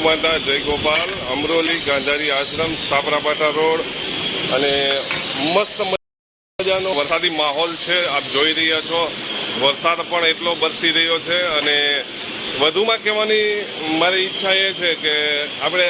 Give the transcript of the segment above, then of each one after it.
માતા જય અમરોલી ગાંધારી આશ્રમ સાબરાપાટા રોડ અને મસ્ત મજાનો વરસાદી માહોલ છે, આપ જોઈ રહ્યા છો. વરસાદ પણ એટલો વરસી રહ્યો છે અને વધુમાં કહેવાની મારી ઈચ્છા એ છે કે આપણે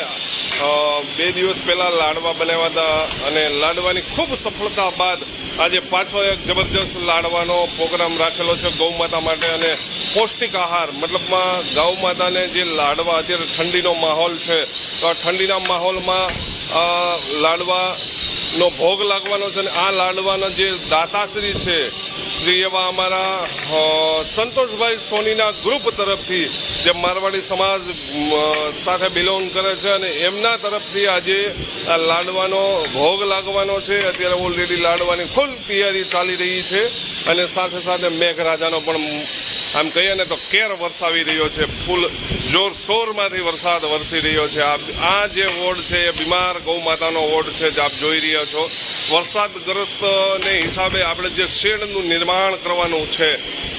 બે દિવસ પહેલાં લાડવા બનાવ્યા હતા અને લાડવાની ખૂબ સફળતા બાદ આજે પાછો એક જબરજસ્ત લાડવાનો પ્રોગ્રામ રાખેલો છે ગૌ માતા માટે અને પૌષ્ટિક આહાર. મતલબમાં ગૌ માતાને જે લાડવા અત્યારે ઠંડીનો માહોલ છે તો આ ઠંડીના માહોલમાં અ, લાડવાનો ભોગ લાગવાનો છે અને આ લાડવાના જે દાતાશ્રી છે, શ્રી એવા અમારા સંતોષભાઈ સોનીના ગ્રુપ તરફથી જે મારવાડી સમાજ સાથે બિલોંગ કરે છે અને એમના તરફથી આજે આ લાડવાનો ભોગ લાગવાનો છે. અત્યારે ઓલરેડી લાડવાની ફૂલ તૈયારી ચાલી રહી છે અને સાથે સાથે મેઘરાજાનો પણ આમ કહીએ ને તો કેર વરસાવી રહ્યો છે, ફૂલ જોરશોરમાંથી વરસાદ વરસી રહ્યો છે. આ આ જે વોર્ડ છે, એ બીમાર ગૌ માતાનો વોર્ડ છે જે આપ જોઈ રહ્યા છો. વરસાદગ્રસ્તને હિસાબે આપણે જે શેડનું નિર્માણ કરવાનું છે,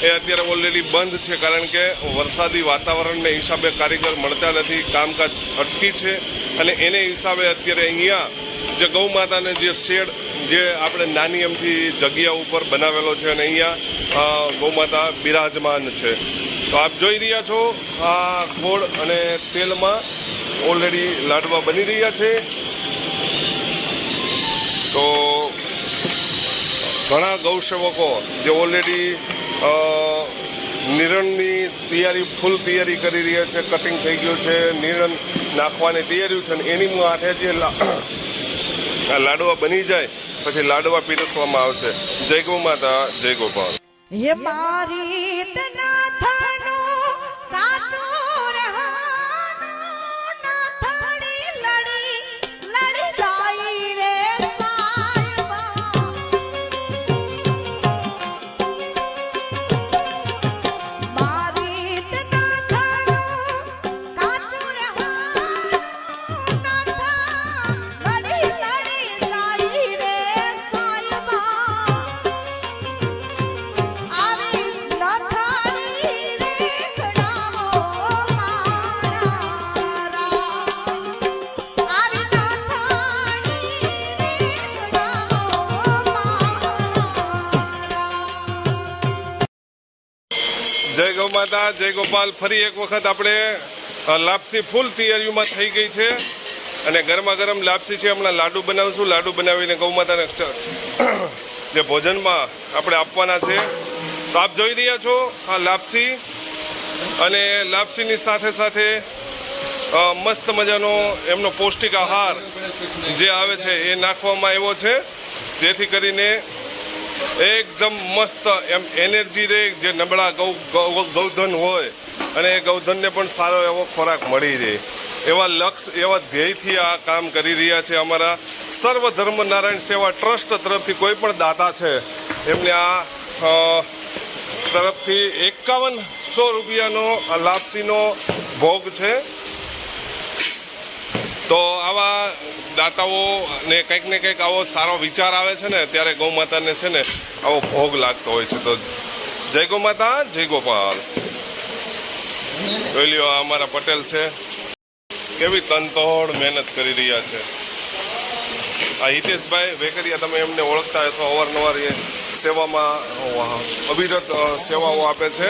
એ અત્યારે ઓલરેડી બંધ છે, કારણ કે વરસાદી વાતાવરણને હિસાબે કારીગર મળતા નથી, કામકાજ અટકી છે. અને એને હિસાબે અત્યારે અહીંયા જે ગૌ માતાને જે શેડ જે આપણે નાની એમથી જગ્યા ઉપર બનાવેલો છે અને અહીંયા ગૌમાતા બિરાજમાન છે. તો આપ જોઈ રહ્યા છો, આ ગોળ અને તેલમાં ઓલરેડી લાડવા બની રહ્યા છે. તો ઘણા ગૌસેવકો જે ઓલરેડી નિરણની તૈયારી ફૂલ તૈયારી કરી રહ્યા છે કટિંગ થઈ ગયું છે, નિરણ નાખવાની તૈયારી છે અને એની માટે જે લાડવા બની જાય પછી લાડવા પીરસવામાં આવશે. જય ગો માતા જય ગોપાલ. જય ગૌ માતા, જય ગોપાલ. ફરી એક વખત આપણે લાપસી ફૂલ તૈયારીઓમાં થઈ ગઈ છે અને ગરમા ગરમ લાપસી છે. હમણાં લાડુ બનાવીશું. લાડુ બનાવીને ગૌ માતાને જે ભોજનમાં આપણે આપવાના છે. તો આપ જોઈ રહ્યા છો આ લાપસી અને લાપસીની સાથે સાથે મસ્ત મજાનો એમનો પૌષ્ટિક આહાર જે આવે છે એ નાખવામાં આવ્યો છે. જેથી કરીને એકદમ મસ્ત એમ એનર્જી રહે જે નબળા ગૌ ગૌધન હોય અને એ ગૌધનને પણ સારો એવો ખોરાક મળી રહે. એવા લક્ષ્ય એવા ધ્યેયથી આ કામ કરી રહ્યા છે અમારા સર્વ ધર્મ નારાયણ સેવા ટ્રસ્ટ તરફથી કોઈ પણ દાતા છે, એમને આ તરફથી એકાવનસો રૂપિયાનો આ લાપસીનો ભોગ છે. તો આવા દાતાઓ ને કંઈક ને કંઈક આવો સારો વિચાર આવે છે ને, ત્યારે ગૌમાતાને છે ને આવો ભોગ લાગતો હોય છે. તો જય ગૌમાતા, જય ગોપાલ. જોઈ લ્યો અમારા પટેલ છે. કેવી તનતોડ મહેનત કરી રહ્યા છે. આ હિતેશભાઈ વેકરિયા, તમે એમને ઓળખતા હોય તો અવારનવાર એ સેવામાં અવિરત સેવાઓ આપે છે.